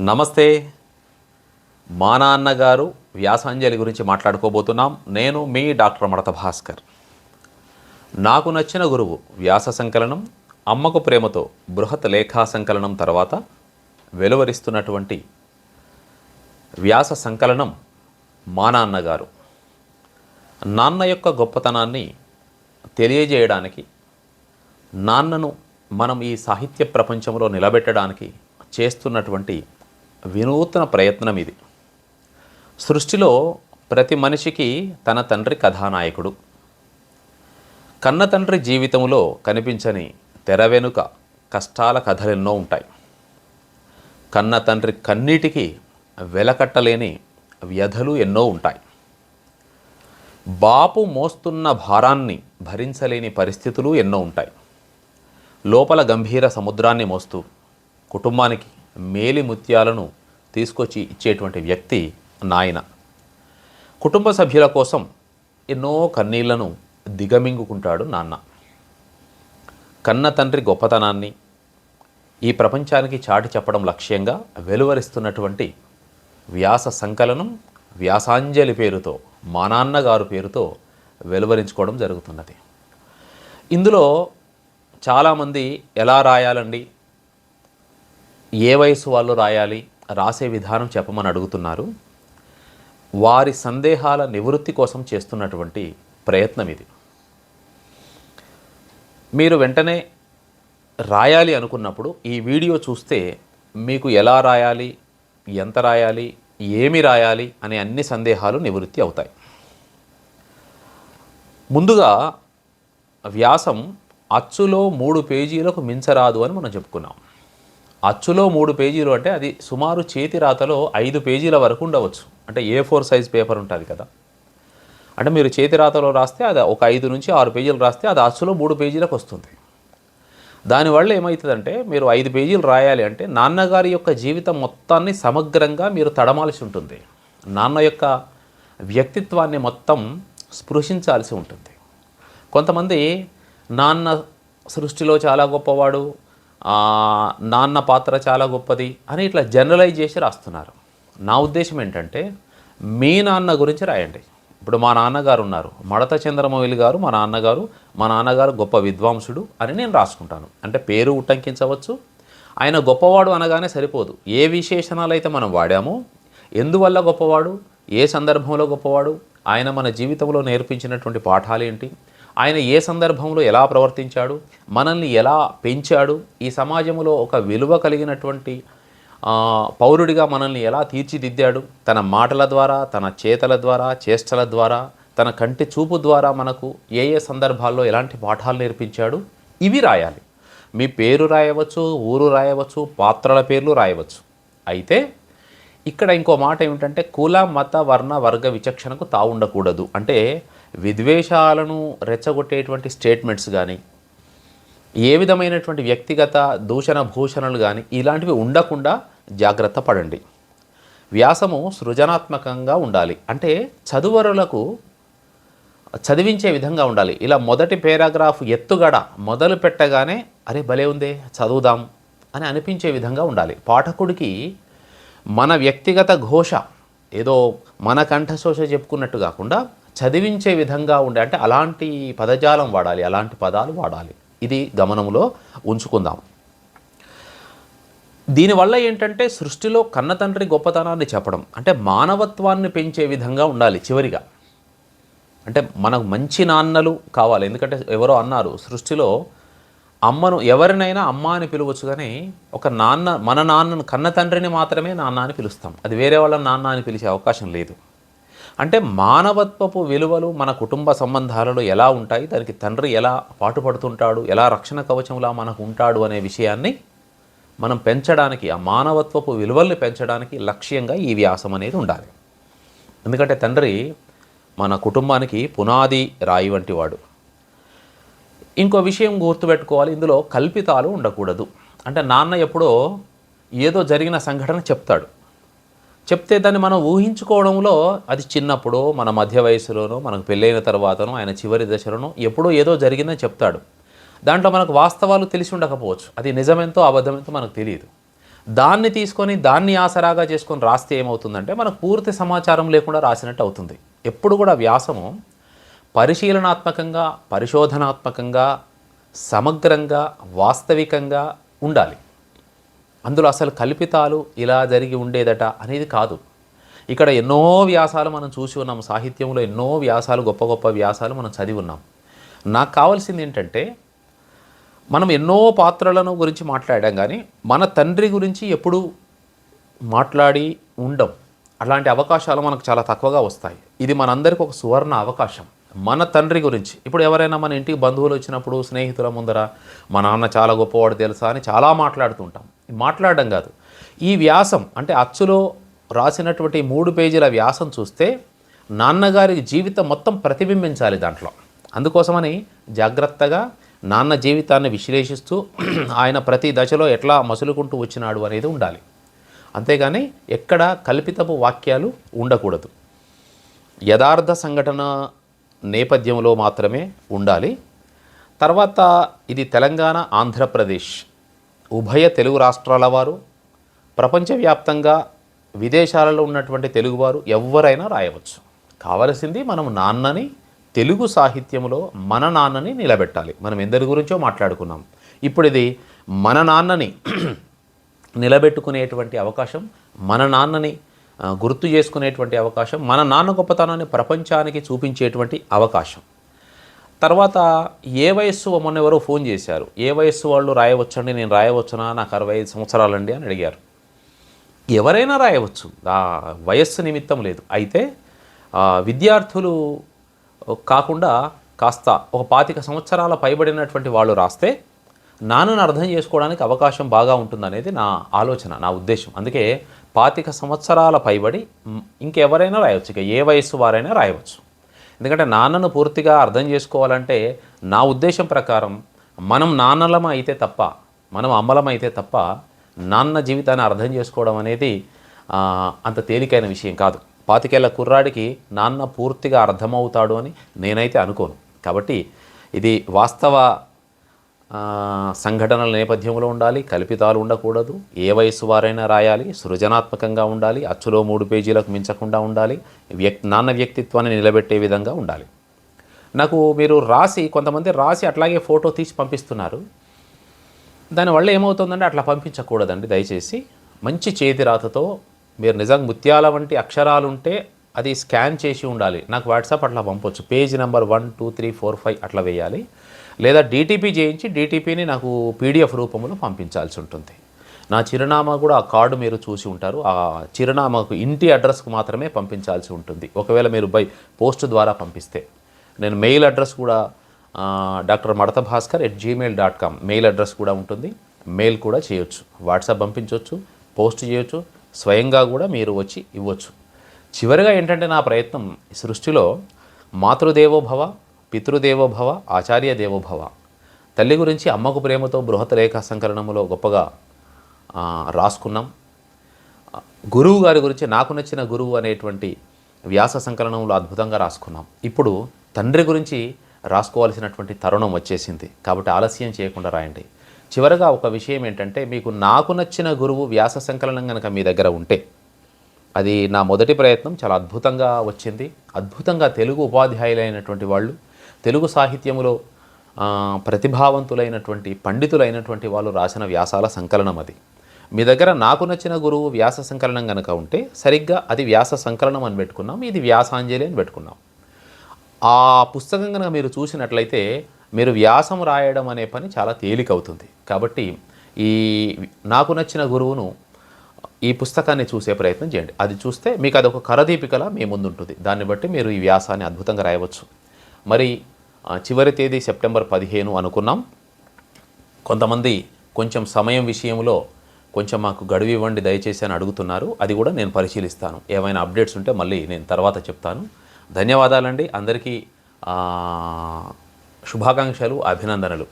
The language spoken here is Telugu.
నమస్తే. మా నాన్నగారు వ్యాసాంజలి గురించి మాట్లాడుకోబోతున్నాం. నేను మీ డాక్టర్ మడత భాస్కర్. నాకు నచ్చిన గురువు వ్యాస సంకలనం అమ్మకు ప్రేమతో బృహత్ లేఖా సంకలనం తర్వాత వెలువరిస్తున్నటువంటి వ్యాస సంకలనం మా నాన్నగారు. నాన్న యొక్క గొప్పతనాన్ని తెలియజేయడానికి నాన్నను మనం ఈ సాహిత్య ప్రపంచంలో నిలబెట్టడానికి చేస్తున్నటువంటి వినూత్న ప్రయత్నం ఇది. సృష్టిలో ప్రతి మనిషికి తన తండ్రి కథానాయకుడు. కన్న తండ్రి జీవితంలో కనిపించని తెర వెనుక కష్టాల కథలెన్నో ఉంటాయి. కన్న తండ్రి కన్నీటికి వెలకట్టలేని వ్యధలు ఎన్నో ఉంటాయి. బాపు మోస్తున్న భారాన్ని భరించలేని పరిస్థితులు ఎన్నో ఉంటాయి. లోపల గంభీర సముద్రాన్ని మోస్తూ కుటుంబానికి మేలి ముత్యాలను తీసుకొచ్చి ఇచ్చేటువంటి వ్యక్తి నాయన. కుటుంబ సభ్యుల కోసం ఎన్నో కన్నీళ్ళను దిగమింగుకుంటాడు నాన్న. కన్న తండ్రి గొప్పతనాన్ని ఈ ప్రపంచానికి చాటి చెప్పడం లక్ష్యంగా వెలువరిస్తున్నటువంటి వ్యాస సంకలనం వ్యాసాంజలి పేరుతో మా నాన్నగారు పేరుతో వెలువరించుకోవడం జరుగుతున్నది. ఇందులో చాలామంది ఎలా రాయాలండి? ఏ వయసు వాళ్ళు రాయాలి రాసే విధానం చెప్పమని అడుగుతున్నారు. వారి సందేహాల నివృత్తి కోసం చేస్తున్నటువంటి ప్రయత్నం ఇది. మీరు వెంటనే రాయాలి అనుకున్నప్పుడు ఈ వీడియో చూస్తే మీకు ఎలా రాయాలి ఎంత రాయాలి ఏమి రాయాలి అనే అన్ని సందేహాలు నివృత్తి అవుతాయి. ముందుగా వ్యాసం అచ్చులో మూడు పేజీలకు మించరాదు అని మనం చెప్పుకున్నాం. అచ్చులో మూడు పేజీలు అంటే అది సుమారు చేతి రాతలో ఐదు పేజీల వరకు ఉండవచ్చు. అంటే ఏ ఫోర్ సైజ్ పేపర్ ఉంటుంది కదా. అంటే మీరు చేతి రాతలో రాస్తే అది ఒక ఐదు నుంచి ఆరు పేజీలు రాస్తే అది అచ్చులో మూడు పేజీలకు వస్తుంది. దానివల్ల ఏమవుతుందంటే మీరు ఐదు పేజీలు రాయాలి అంటే నాన్నగారి యొక్క జీవితం మొత్తాన్ని సమగ్రంగా మీరు తడమాల్సి ఉంటుంది. నాన్న యొక్క వ్యక్తిత్వాన్ని మొత్తం స్పృశించాల్సి ఉంటుంది. కొంతమంది నాన్న సృష్టిలో చాలా గొప్పవాడు నాన్న పాత్ర చాలా గొప్పది అని ఇట్లా జనరలైజ్ చేసి రాస్తున్నారు. నా ఉద్దేశం ఏంటంటే మీ నాన్న గురించి రాయండి. ఇప్పుడు మా నాన్నగారు ఉన్నారు. మడత చంద్రమౌళి గారు మా నాన్నగారు మా నాన్నగారు గొప్ప విద్వాంసుడు అని నేను రాసుకుంటాను. అంటే పేరు ఉట్టంకించవచ్చు ఆయన గొప్పవాడు అనగానే సరిపోదు. ఏ విశేషణాలు అయితే మనం వాడామో ఎందువల్ల గొప్పవాడు? ఏ సందర్భంలో గొప్పవాడు? ఆయన మన జీవితంలో నేర్పించినటువంటి పాఠాలు ఏంటి? ఆయన ఏ సందర్భంలో ఎలా ప్రవర్తించాడు మనల్ని ఎలా పెంచాడు ఈ సమాజంలో ఒక విలువ కలిగినటువంటి పౌరుడిగా మనల్ని ఎలా తీర్చిదిద్దాడు తన మాటల ద్వారా తన చేతల ద్వారా చేష్టల ద్వారా తన కంటి చూపు ద్వారా మనకు ఏ ఏ సందర్భాల్లో ఎలాంటి పాఠాలు నేర్పించాడు ఇవి రాయాలి. మీ పేరు రాయవచ్చు ఊరు రాయవచ్చు పాత్రల పేర్లు రాయవచ్చు. అయితే ఇక్కడ ఇంకో మాట ఏమిటంటే కుల మత వర్ణ వర్గ విచక్షణకు తావుండకూడదు. అంటే విద్వేషాలను రెచ్చగొట్టేటువంటి స్టేట్మెంట్స్ కానీ ఏ విధమైనటువంటి వ్యక్తిగత దూషణ భూషణలు కానీ ఇలాంటివి ఉండకుండా జాగ్రత్త పడండి. వ్యాసము సృజనాత్మకంగా ఉండాలి. అంటే చదువరులకు చదివించే విధంగా ఉండాలి. ఇలా మొదటి పేరాగ్రాఫ్ ఎత్తుగడ మొదలు పెట్టగానే అరే భలే ఉందే చదువుదాం అని అనిపించే విధంగా ఉండాలి. పాఠకుడికి మన వ్యక్తిగత ఘోష ఏదో మన కంఠశోష చెప్పుకున్నట్టు కాకుండా చదివించే విధంగా ఉండే అంటే అలాంటి పదజాలం వాడాలి అలాంటి పదాలు వాడాలి. ఇది గమనంలో ఉంచుకుందాం. దీనివల్ల ఏంటంటే సృష్టిలో కన్నతండ్రి గొప్పతనాన్ని చెప్పడం అంటే మానవత్వాన్ని పెంచే విధంగా ఉండాలి చివరిగా. అంటే మనకు మంచి నాన్నలు కావాలి ఎందుకంటే ఎవరో అన్నారు సృష్టిలో అమ్మను ఎవరినైనా అమ్మ అని పిలవచ్చు కానీ ఒక నాన్న మన నాన్నను కన్న తండ్రిని మాత్రమే నాన్న అని పిలుస్తాం. అది వేరే వాళ్ళ నాన్న అని పిలిచే అవకాశం లేదు. అంటే మానవత్వపు విలువలు మన కుటుంబ సంబంధాలలో ఎలా ఉంటాయి? దానికి తండ్రి ఎలా పాటుపడుతుంటాడు? ఎలా రక్షణ కవచంలా మనకు ఉంటాడు అనే విషయాన్ని మనం పెంచడానికి ఆ మానవత్వపు విలువల్ని పెంచడానికి లక్ష్యంగా ఈ వ్యాసం అనేది ఉండాలి. ఎందుకంటే తండ్రి మన కుటుంబానికి పునాది రాయి వంటి వాడు. ఇంకో విషయం గుర్తుపెట్టుకోవాలి ఇందులో కల్పితాలు ఉండకూడదు. అంటే నాన్న ఎప్పుడో ఏదో జరిగిన సంఘటన చెప్తాడు. చెప్తే దాన్ని మనం ఊహించుకోవడంలో అది చిన్నప్పుడు మన మధ్య వయసులోనో మనకు పెళ్ళైన తర్వాతనో ఆయన చివరి దశలోనో ఎప్పుడో ఏదో జరిగిందని చెప్తాడు. దాంట్లో మనకు వాస్తవాలు తెలిసి ఉండకపోవచ్చు. అది నిజమెంతో అబద్ధమెంతో మనకు తెలియదు. దాన్ని తీసుకొని దాన్ని ఆసరాగా చేసుకొని రాస్తే ఏమవుతుందంటే మనకు పూర్తి సమాచారం లేకుండా రాసినట్టు అవుతుంది. ఎప్పుడు కూడా వ్యాసము పరిశీలనాత్మకంగా పరిశోధనాత్మకంగా సమగ్రంగా వాస్తవికంగా ఉండాలి. అందులో అసలు కల్పితాలు ఇలా జరిగి ఉండేదట అనేది కాదు. ఇక్కడ ఎన్నో వ్యాసాలు మనం చూసి ఉన్నాం సాహిత్యంలో ఎన్నో వ్యాసాలు గొప్ప గొప్ప వ్యాసాలు మనం చదివి ఉన్నాం. నాకు కావాల్సింది ఏంటంటే మనం ఎన్నో పాత్రలను గురించి మాట్లాడాం కానీ మన తండ్రి గురించి ఎప్పుడు మాట్లాడి ఉండం. అలాంటి అవకాశాలు మనకు చాలా తక్కువగా వస్తాయి. ఇది మనందరికీ ఒక సువర్ణ అవకాశం. మన తండ్రి గురించి. ఇప్పుడు ఎవరైనా మన ఇంటికి బంధువులు వచ్చినప్పుడు స్నేహితుల ముందర మా నాన్న చాలా గొప్పవాడు తెలుసా అని చాలా మాట్లాడుతుంటాం మాట్లాడడం కాదు. ఈ వ్యాసం అంటే అచ్చులో రాసినటువంటి మూడు పేజీల వ్యాసం చూస్తే నాన్నగారి జీవితం మొత్తం ప్రతిబింబించాలి దాంట్లో. అందుకోసమని జాగ్రత్తగా నాన్న జీవితాన్ని విశ్లేషిస్తూ ఆయన ప్రతి దశలో ఎట్లా మసులుకుంటూ వచ్చినాడు అనేది ఉండాలి. అంతేగాని ఎక్కడ కల్పితపు వాక్యాలు ఉండకూడదు. యథార్థ సంఘటన నేపథ్యంలో మాత్రమే ఉండాలి. తర్వాత ఇది తెలంగాణ ఆంధ్రప్రదేశ్. ఉభయ తెలుగు రాష్ట్రాల వారు ప్రపంచవ్యాప్తంగా విదేశాలలో ఉన్నటువంటి తెలుగువారు ఎవరైనా రాయవచ్చు. కావలసింది మనం నాన్నని తెలుగు సాహిత్యంలో మన నాన్నని నిలబెట్టాలి. మనం ఎందరి గురించో మాట్లాడుకున్నాం. ఇప్పుడు ఇది మన నాన్నని నిలబెట్టుకునేటువంటి అవకాశం మన నాన్నని గుర్తు చేసుకునేటువంటి అవకాశం మన నాన్న గొప్పతనాన్ని ప్రపంచానికి చూపించేటువంటి అవకాశం. తర్వాత ఏ వయస్సు మొన్నెవరో ఫోన్ చేశారు ఏ వయస్సు వాళ్ళు రాయవచ్చండి నేను రాయవచ్చునా నాకు అరవై ఐదు సంవత్సరాలండి అని అడిగారు. ఎవరైనా రాయవచ్చు ఆ వయస్సు నిమిత్తం లేదు. అయితే విద్యార్థులు కాకుండా కాస్త ఒక పాతిక సంవత్సరాల పైబడినటువంటి వాళ్ళు రాస్తే నాన్నను అర్థం చేసుకోవడానికి అవకాశం బాగా ఉంటుందనేది నా ఆలోచన నా ఉద్దేశం. అందుకే పాతిక సంవత్సరాల పైబడి ఇంకెవరైనా రాయవచ్చు ఇక ఏ వయస్సు వారైనా రాయవచ్చు. ఎందుకంటే నాన్నను పూర్తిగా అర్థం చేసుకోవాలంటే నా ఉద్దేశం ప్రకారం మనం నాన్నలం అయితే తప్ప మనం అమ్మలం అయితే తప్ప నాన్న జీవితాన్ని అర్థం చేసుకోవడం అనేది అంత తేలికైన విషయం కాదు. పాతికేళ్ళ కుర్రాడికి నాన్న పూర్తిగా అర్థమవుతాడు అని నేనైతే అనుకోను. కాబట్టి ఇది వాస్తవ సంఘటనల నేపథ్యంలో ఉండాలి కల్పితాలు ఉండకూడదు. ఏ వయస్సు వారైనా రాయాలి సృజనాత్మకంగా ఉండాలి అచ్చులో మూడు పేజీలకు మించకుండా ఉండాలి వ్యక్ నాన్న వ్యక్తిత్వాన్ని నిలబెట్టే విధంగా ఉండాలి. నాకు మీరు రాసి కొంతమంది రాసి అట్లాగే ఫోటో తీసి పంపిస్తున్నారు. దానివల్ల ఏమవుతుందంటే అట్లా పంపించకూడదండి. దయచేసి మంచి చేతి రాతతో మీరు నిజంగా ముత్యాల వంటి అక్షరాలు ఉంటే అది స్కాన్ చేసి ఉండాలి. నాకు వాట్సాప్ అట్లా పంపొచ్చు. Page number one two three four five అట్లా వేయాలి. లేదా డీటీపీ చేయించి డీటీపీని నాకు పీడిఎఫ్ రూపంలో పంపించాల్సి ఉంటుంది. నా చిరునామా కూడా ఆ కార్డు మీరు చూసి ఉంటారు. ఆ చిరునామాకు ఇంటి అడ్రస్కు మాత్రమే పంపించాల్సి ఉంటుంది. ఒకవేళ మీరు బై పోస్ట్ ద్వారా పంపిస్తే. నేను మెయిల్ అడ్రస్ కూడా doctor Madatha Bhaskar at Gmail dot com mail address కూడా ఉంటుంది. మెయిల్ కూడా చేయొచ్చు. వాట్సాప్ పంపించవచ్చు పోస్ట్ చేయొచ్చు. స్వయంగా కూడా మీరు వచ్చి ఇవ్వచ్చు. చివరిగా ఏంటంటే నా ప్రయత్నం సృష్టిలో మాతృదేవోభవ పితృదేవోభవ ఆచార్య దేవోభవ తల్లి గురించి అమ్మకు ప్రేమతో బృహత్ రేఖా సంకలనములో గొప్పగా రాసుకున్నాం. గురువు గారి గురించి నాకు నచ్చిన గురువు అనేటువంటి వ్యాస సంకలనంలో అద్భుతంగా రాసుకున్నాం. ఇప్పుడు తండ్రి గురించి రాసుకోవాల్సినటువంటి తరుణం వచ్చేసింది. కాబట్టి ఆలస్యం చేయకుండా రాయండి. చివరగా ఒక విషయం ఏంటంటే మీకు నాకు నచ్చిన గురువు వ్యాస సంకలనం కనుక మీ దగ్గర ఉంటే అది నా మొదటి ప్రయత్నం. చాలా అద్భుతంగా వచ్చింది. అద్భుతంగా తెలుగు ఉపాధ్యాయులైనటువంటి వాళ్ళు తెలుగు సాహిత్యములో ప్రతిభావంతులైనటువంటి పండితులైనటువంటి వాళ్ళు రాసిన వ్యాసాల సంకలనం అది. మీ దగ్గర నాకు నచ్చిన గురువు వ్యాస సంకలనం కనుక ఉంటే సరిగ్గా అది వ్యాస సంకలనం అని పెట్టుకున్నాం. ఇది వ్యాసాంజలి అని పెట్టుకున్నాం. ఆ పుస్తకం కనుక మీరు చూసినట్లయితే మీరు వ్యాసం రాయడం అనే పని చాలా తేలికవుతుంది. కాబట్టి ఈ నాకు నచ్చిన గురువును ఈ పుస్తకాన్ని చూసే ప్రయత్నం చేయండి. అది చూస్తే మీకు అదొక కరదీపికలా మీ ముందు ఉంటుంది దాన్ని బట్టి మీరు ఈ వ్యాసాన్ని అద్భుతంగా రాయవచ్చు. మరి చివరి తేదీ సెప్టెంబర్ పదిహేను అనుకున్నాం. కొంతమంది కొంచెం సమయం విషయంలో కొంచెం మాకు గడువు ఇవ్వండి దయచేసి అని అడుగుతున్నారు. అది కూడా నేను పరిశీలిస్తాను. ఏమైనా అప్డేట్స్ ఉంటే మళ్ళీ నేను తర్వాత చెప్తాను. ధన్యవాదాలండి. అందరికీ శుభాకాంక్షలు అభినందనలు.